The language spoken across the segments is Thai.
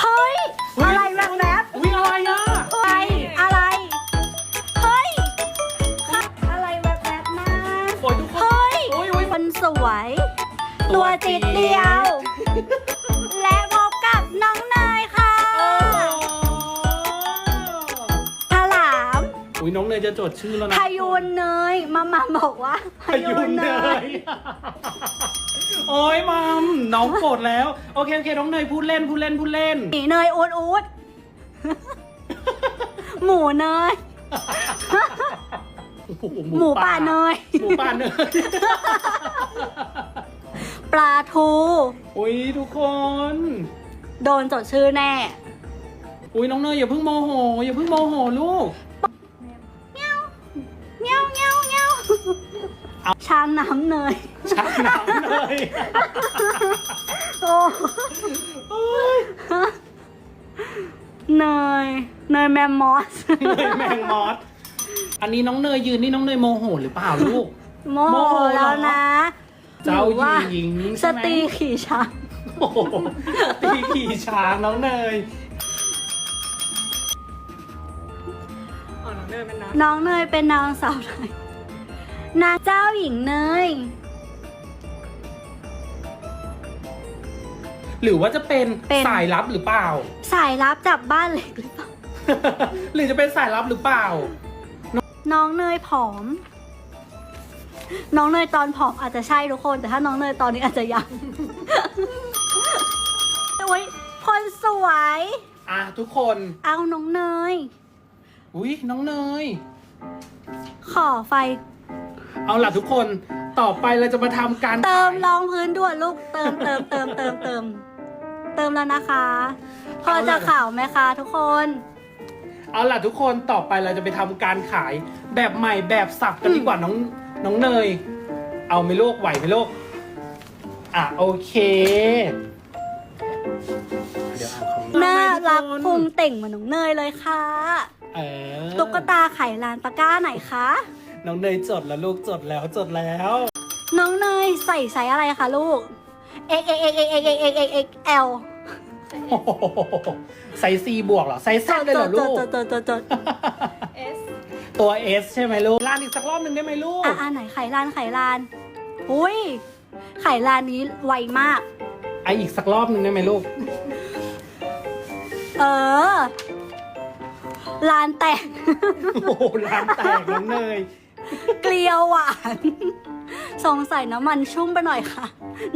เฮ้ย อะไรแบบแบบอุ้ยอะไรอะเฮ้ยอะไร เฮ้ย อะไรแบบแบบนะโอ้ยทุกคนเฮ้ย โอ้ยโอ้ยคนสวย ตัวจิตเดียว และพบกับน้องเนยค่ะโอ้ฉลามอุ้ยน้องเนยจะจดชื่อแล้วนะพายุนเนยมามาบอกว่าพายุนเนย โอ้ยมัมน้องโกรธแล้ว โอเคโอเคน้องเนยพูดเล่นพูดเล่นพูดเล่น หมีเนยอูดอูดหมูเนย โอ้โหมูป่าเนย หมูป่าเนย ปลาทู อุ้ยทุกคน โดนจดชื่อแน่ อุ้ยน้องเนยอย่าเพิ่งโมโห อย่าเพิ่งโมโหลูก ช้างน้ำเนยชักน้ำเลยโอ้โอ้ยเนย เนยแมมมอสเนยแมงมอส อันนี้น้องเนยยืนนี่น้องเนยโมโหหรือเปล่าลูก โมโมโหโหเหรอแล้วนะเจ้าหรือว่าหญิงสใช่ไหมตรีขี่ช้างโอ้โหตีขี่ช้างน้องเนย อ๋อน้องเนยเป็นน้น้องเนยเป็นนางสาวไทย นางเจ้าหญิงเนย หรือว่าจะเป็นเป็น สายลับหรือเปล่า สายลับจับบ้านเล็กหรือเปล่าหรือจะเป็นสายลับหรือเปล่า น้องเนยผอม น้องเนยตอนผอมอาจจะใช่ทุกคน แต่ถ้าน้องเนยตอนนี้อาจจะยังโอ้ยคนสวย อะทุกคน เอาน้องเนย อุ้ยน้องเนย ขอไฟ เอาล่ะทุกคนต่อไปเราจะมาทำการเติมขายรองพื้นด่วนลูกเติมเติมเติมเติมเติมเติมแล้วนะคะ พอจะข่าวไหมคะทุกคน เอาล่ะทุกคนต่อไปเราจะไปทำการขายแบบใหม่แบบสับกันดีกว่าน้องน้องเนย เอาไหม่ลูกไหวไหมลูกอะโอเคเดี๋ยวอ่านคอมเมนต์น่ารักทุพุคนงเต่งเหมือนน้องเนยเลยค่ะ เออตุ๊กตาไข่ลานตะกร้าไหนคะ น้องเนยจดแล้วลูกจดแล้วจดแล้ว น้องเนยใส่ไซส์อะไรคะลูก x x x x x x x x l โอ้โหไซส์ซีบวกเหรอ ไซส์แซดเลยเหรอลูก จดจดจดจดำเอสตัว S ใช่ไหมลูกลานอีกสักรอบหนึ่งได้ไหมลูก อะอะไหนไข่ลานไข่ลานอุ้ยไข่ลานนี้ไวมาก ไอะอีกสักรอบหนึ่งได้ไหมลูก เออ ลานแตก โอ้โหร้านแตกน้องเนย เกลียวหวาน สงสัยน้ำมันชุ่มไปหน่อยค่ะ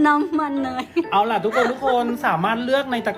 น้ำมันเนย เอาล่ะทุกคนทุกคนสามารถเลือกในตะกร้า